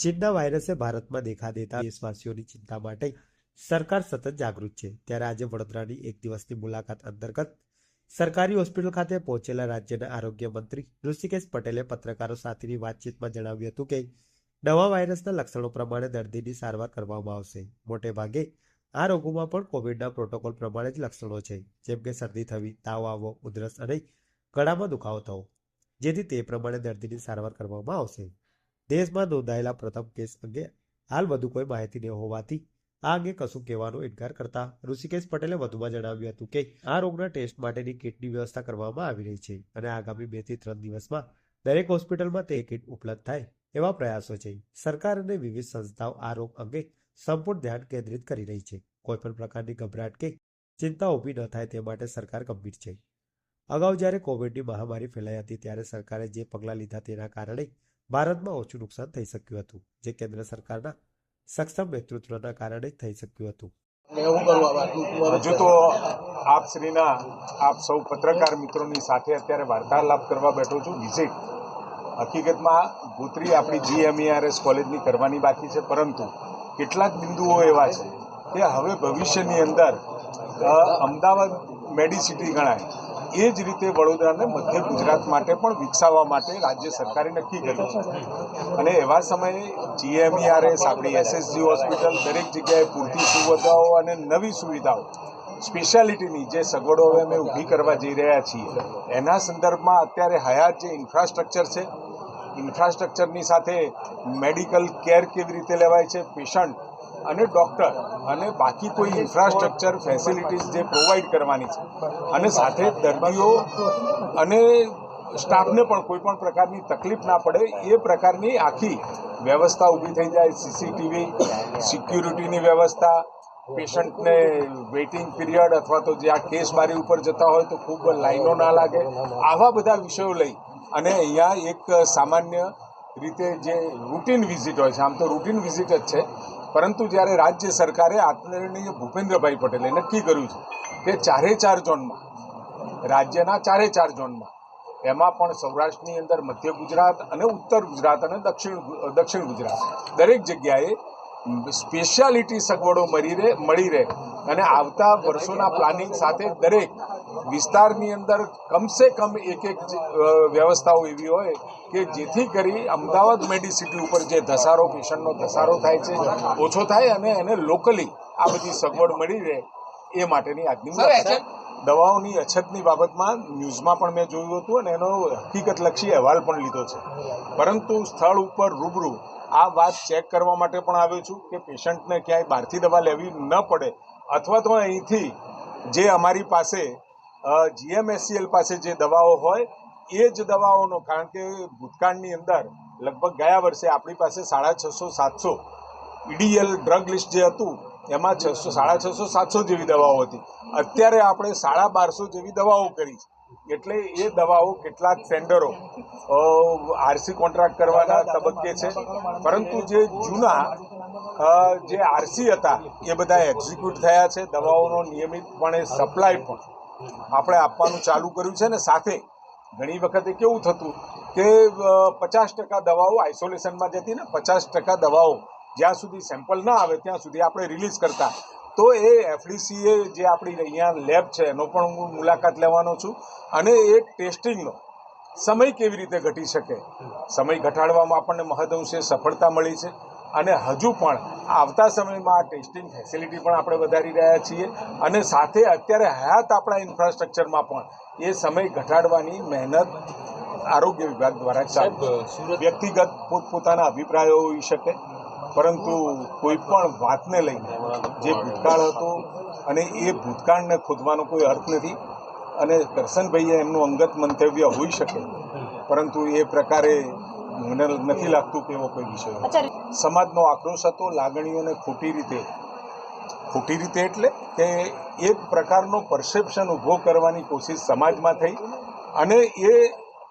ચીનના વાયરસે ભારતમાં દેખા દેતા દેશવાસીઓની ચિંતા માટે સરકાર સતત જાગૃત છે. ત્યારે આજે વડોદરાની એક દિવસની મુલાકાત અંતર્ગત સરકારી હોસ્પિટલ ખાતે પહોંચેલા રાજ્યના આરોગ્ય મંત્રી ઋષિકેશ પટેલે પત્રકારો સાથેની વાતચીતમાં જણાવ્યું હતું કે નવા વાયરસના લક્ષણો પ્રમાણે દર્દીની સારવાર કરવામાં આવશે. મોટે ભાગે આ રોગોમાં પણ કોવિડના પ્રોટોકોલ પ્રમાણે જ લક્ષણો છે. જેમ કે શરદી થવી, તાવ આવવો, ઉધરસ અને ગળામાં દુખાવો થવો. જેથી તે પ્રમાણે દર્દીની સારવાર કરવામાં આવશે. દેશમાં નોંધાયેલા પ્રથમ કેસ અંગે હાલ વધુ કોઈ માહિતી ન હોવાથી આ અંગે કશું કહેવાનો ઇનકાર કરતા ઋષિકેશ પટેલે વધુમાં જણાવ્યું હતું કે આ રોગના ટેસ્ટ માટેની કિટની વ્યવસ્થા કરવામાં આવી રહી છે અને આગામી બેથી ત્રણ દિવસમાં દરેક હોસ્પિટલમાં તે કિટ ઉપલબ્ધ થાય એવા પ્રયાસો છે. સરકાર અને વિવિધ સંસ્થાઓ આ રોગ અંગે સંપૂર્ણ ધ્યાન કેન્દ્રિત કરી રહી છે. કોઈપણ પ્રકારની ગભરાટ કે ચિંતા ઊભી ન થાય તે માટે સરકાર ગંભીર છે. અગાઉ જ્યારે કોવિડની મહામારી ફેલાઈ હતી ત્યારે સરકારે જે પગલાં લીધા તેના કારણે ભારતમાં ઓછું નુકસાન થઈ શક્યું હતું જે કેન્દ્ર સરકારના સક્ષમ નેતૃત્વના કારણે જ થઈ શક્યું હતું. હજુ તો આપ શ્રીના આપ સૌ પત્રકાર મિત્રોની સાથે અત્યારે વાર્તાલાપ કરવા બેઠો છું. વિઝિટ હકીકતમાં ગોત્રી આપણી જીએમઈઆરએસ કોલેજની કરવાની બાકી છે પરંતુ કેટલાક બિંદુઓ એવા છે કે હવે ભવિષ્યની અંદર અમદાવાદ મેડિસિટી ગણાય એ જ રીતે વડોદરાને મધ્ય ગુજરાત માટે પણ વિકસાવવા માટે રાજ્ય સરકારે નક્કી કર્યું છે. અને એવા સમયે જીએમઈઆરએસ આપણી એસએસજી હોસ્પિટલ, દરેક જગ્યાએ પૂરતી સુવિધાઓ અને નવી સુવિધાઓ, સ્પેશિયાલિટીની જે સગવડો હવે અમે ઊભી કરવા જઈ રહ્યા છીએ, એના સંદર્ભમાં અત્યારે હયાત જે ઇન્ફ્રાસ્ટ્રક્ચર છે, ઇન્ફ્રાસ્ટ્રક્ચરની સાથે મેડિકલ કેર કેવી રીતે લેવાય છે, પેશન્ટ અને ડૉક્ટર અને બાકી કોઈ ઇન્ફ્રાસ્ટ્રક્ચર ફેસિલિટીઝ જે પ્રોવાઈડ કરવાની છે. અને સાથે દર્દીઓ અને સ્ટાફને પણ કોઈ પણ પ્રકારની તકલીફ ના પડે, એ પ્રકારની આખી વ્યવસ્થા ઊભી થઈ જાય. સીસીટીવી સિક્યુરિટીની વ્યવસ્થા, પેશન્ટને વેઇટિંગ પીરિયડ અથવા તો જે આ કેસ બારી ઉપર જતા હોય તો ખૂબ લાઈનો ના લાગે. આવા બધા વિષયો લઈ અને અહીંયા એક સામાન્ય રીતે જે રૂટીન વિઝિટ હોય છે, આમ તો રૂટીન વિઝિટ જ છે, પરંતુ જ્યારે રાજ્ય સરકારે આદરણીય ભૂપેન્દ્રભાઈ પટેલે નક્કી કર્યું છે કે ચારે ચાર ઝોનમાં, રાજ્યના ચારે ચાર ઝોનમાં, એમાં પણ સૌરાષ્ટ્રની અંદર મધ્ય ગુજરાત અને ઉત્તર ગુજરાત અને દક્ષિણ દક્ષિણ ગુજરાત, દરેક જગ્યાએ સ્પેશિયાલિટી સગવડો મળી રહે મળી રહે અને આવતા વર્ષોના પ્લાનિંગ સાથે દરેક વિસ્તારની અંદર કમસે કમ એક એક વ્યવસ્થાઓ એવી હોય કે જેથી કરી અમદાવાદ મેડિસિટી ઉપર જે ધસારો પેશન્ટનો ધસારો થાય છે ઓછો થાય અને એને લોકલી આ બધી સગવડ મળી રહે એ માટેની આજની દવાઓની અછતની બાબતમાં ન્યૂઝમાં પણ મેં જોયું હતું અને એનો હકીકતલક્ષી અહેવાલ પણ લીધો છે. પરંતુ સ્થળ ઉપર રૂબરૂ આ વાત ચેક કરવા માટે પણ આવ્યો છું કે પેશન્ટને ક્યાંય બહારથી દવા લેવી ન પડે અથવા તો અહીંથી જે અમારી પાસે જીએમએસસીએલ પાસે જે દવાઓ હોય, એ જ દવાઓનો, કારણ કે ભૂતકાળની અંદર લગભગ ગયા વર્ષે આપણી પાસે સાડા છસો સાતસો ઈડીએલ ડ્રગ લિસ્ટ જે હતું, એમાં છસો સાડા છસો સાતસો જેવી દવાઓ હતી. અત્યારે આપણે સાડા બારસો જેવી દવાઓ કરી છે. એટલે એ દવાઓ કેટલાક ટેન્ડરો આરસી કોન્ટ્રાક્ટ કરવાના તબક્કે છે. પરંતુ જે જૂના જે આરસી હતા, એ બધા એક્ઝિક્યુટ થયા છે. દવાઓનો નિયમિતપણે સપ્લાય પણ. આપણે આપવાનું ચાલુ કર્યું છે ને સાથે ઘણી વખતે કેવું થતું કે પચાસ ટકા દવાઓ આઇસોલેશનમાં જતી ને પચાસ ટકા દવાઓ જ્યાં સુધી સેમ્પલ ના આવે ત્યાં સુધી આપણે રિલીઝ કરતા. તો એ એફડીસીએ જે આપણી અહીંયા લેબ છે, એનો પણ હું મુલાકાત લેવાનો છું અને એ ટેસ્ટિંગનો સમય કેવી રીતે ઘટી શકે? સમય ઘટાડવામાં આપણને મહદઅંશે સફળતા મળી છે. અને હજુ પણ આવતા સમયમાં આ ટેસ્ટિંગ ફેસિલિટી પણ આપણે વધારી રહ્યા છીએ. અને સાથે અત્યારે હયાત આપણા ઇન્ફ્રાસ્ટ્રક્ચરમાં પણ એ સમય ઘટાડવાની મહેનત આરોગ્ય વિભાગ દ્વારા ચાલુ વ્યક્તિગત પોતપોતાના અભિપ્રાયો હોઈ શકે પરંતુ કોઈ પણ વાતને લઈને જે ભૂતકાળ હતો અને એ ભૂતકાળને ખોદવાનો કોઈ અર્થ નથી. અને કરશનભાઈએ એમનું અંગત મંતવ્ય હોઈ શકે પરંતુ એ પ્રકારે મને નથી લાગતું કે એવો કોઈ વિષય. સમાજનો આક્રોશ હતો, લાગણીઓને ખોટી રીતે ખોટી રીતે એટલે કે એક પ્રકારનો પરસેપ્શન ઊભો કરવાની કોશિશ સમાજમાં થઈ અને એ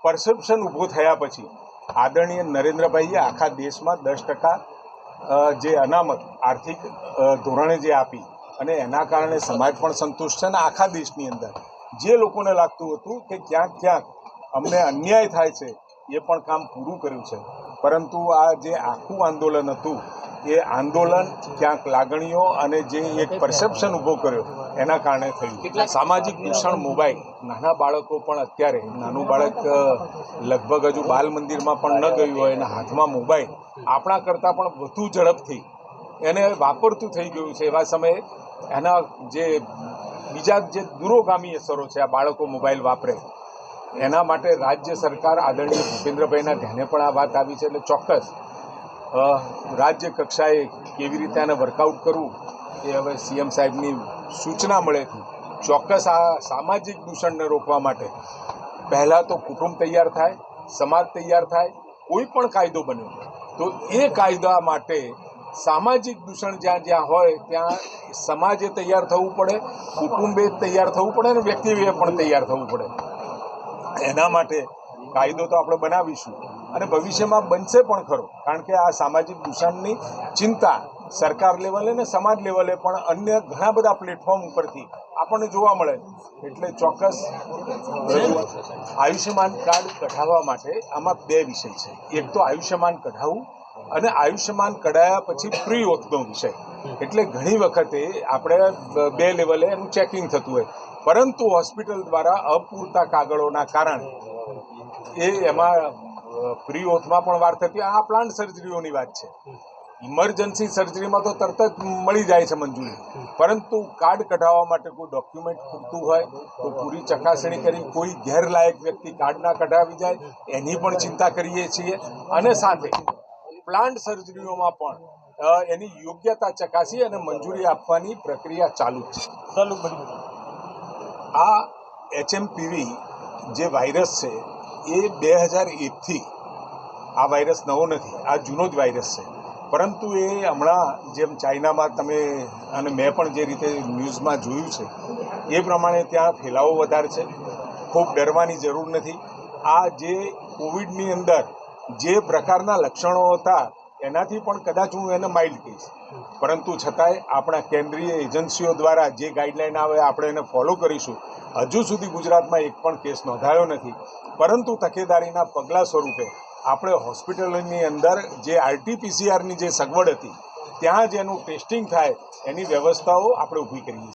પરસેપ્શન ઊભો થયા પછી આદરણીય નરેન્દ્રભાઈએ આખા દેશમાં દસ ટકા જે અનામત આર્થિક ધોરણે જે આપી અને એના કારણે સમાજ પણ સંતુષ્ટ છે અને આખા દેશની અંદર જે લોકોને લાગતું હતું કે ક્યાંક ક્યાંક અમને અન્યાય થાય છે એ પણ કામ પૂરું કર્યું છે. પરંતુ આ જે આખું આંદોલન હતું એ આંદોલન ક્યાંક લાગણીઓ અને જે એક પરસેપ્શન ઊભો કર્યો એના કારણે થયું. સામાજિક દૂષણ મોબાઈલ. નાના બાળકો પણ અત્યારે નાનું બાળક લગભગ હજુ બાલ મંદિરમાં પણ ન ગયું હોય એના હાથમાં મોબાઈલ. આપણા કરતાં પણ વધુ ઝડપથી એને વાપરતું થઈ ગયું છે. એવા સમયે એના જે બીજા જે દૂરોગામી અસરો છે આ બાળકો મોબાઈલ વાપરે એના માટે રાજ્ય સરકાર આદરણીય ભૂપેન્દ્રભાઈના ધ્યાને પણ આ વાત આવી છે એટલે ચોક્કસ રાજ્ય કક્ષાએ કેવી રીતે આને વર્કઆઉટ કરવું એ હવે સીએમ સાહેબની સૂચના મળેથી ચોક્કસ આ સામાજિક દૂષણને રોકવા માટે પહેલાં તો કુટુંબ તૈયાર થાય, સમાજ તૈયાર થાય, કોઈ પણ કાયદો બન્યો તો એ કાયદા માટે સામાજિક દૂષણ જ્યાં જ્યાં હોય ત્યાં સમાજે તૈયાર થવું પડે, કુટુંબે તૈયાર થવું પડે અને વ્યક્તિએ પણ તૈયાર થવું પડે. એના માટે કાયદો તો આપણે બનાવીશું. અને ભવિષ્યમાં બનશે પણ ખરો. કારણ કે આ સામાજિક દૂષણની ચિંતા સરકાર લેવલે ને સમાજ લેવલે પણ અન્ય ઘણા બધા પ્લેટફોર્મ ઉપરથી આપણને જોવા મળે એટલે ચોક્કસ આયુષ્યમાન કાર્ડ કઢાવવા માટે આમાં બે વિષય છે. એક તો આયુષ્યમાન કઢાવવું અને આયુષ્યમાન કઢાયા પછી પ્રી ઓથનો વિષય. એટલે ઘણી વખતે આપણે બે લેવલે એનું ચેકિંગ થતું હોય. પરંતુ હોસ્પિટલ દ્વારા અપૂરતા કાગળોના કારણે એ એમાં પ્રી ઓથમાં પણ વાર થતી આ પ્લાન્ટ સર્જરીઓની વાત છે. ઇમરજન્સી સર્જરીમાં તો તરત જ મળી જાય છે મંજૂરી. પરંતુ કાર્ડ કઢાવવા માટે કોઈ ડોક્યુમેન્ટ ખૂટતું હોય, તો પૂરી ચકાસણી કરી કોઈ ગેરલાયક વ્યક્તિ કાર્ડ ના કઢાવી જાય, એની પણ ચિંતા કરીએ છીએ. અને સાથે પ્લાન્ટ સર્જરીઓમાં પણ એની યોગ્યતા ચકાસી અને મંજૂરી આપવાની પ્રક્રિયા ચાલુ છે. ચાલુ આ એચએમપીવી જે વાયરસ છે એ બે હજાર એકથી આ વાયરસ નવો નથી આ જૂનો જ વાયરસ છે. પરંતુ એ હમણાં જેમ ચાઇનામાં તમે અને મેં પણ જે રીતે ન્યૂઝમાં જોયું છે એ પ્રમાણે ત્યાં ફેલાવો વધારે છે. ખૂબ ડરવાની જરૂર નથી. આ જે કોવિડની અંદર જે પ્રકારના લક્ષણો હતા એનાથી પણ કદાચ હું એને માઇલ્ડ કહીશ. પરંતુ છતાંય આપણા કેન્દ્રીય એજન્સીઓ દ્વારા જે ગાઈડલાઈન આવે આપણે એને ફોલો કરીશું. હજુ સુધી ગુજરાતમાં એક પણ કેસ નોંધાયો નથી. પરંતુ તકેદારીના પગલાં સ્વરૂપે આપણે હોસ્પિટલોની અંદર જે આરટીપીસીઆરની જે સગવડ હતી ત્યાં જ એનું ટેસ્ટિંગ થાય એની વ્યવસ્થાઓ આપણે ઊભી કરીએ છીએ.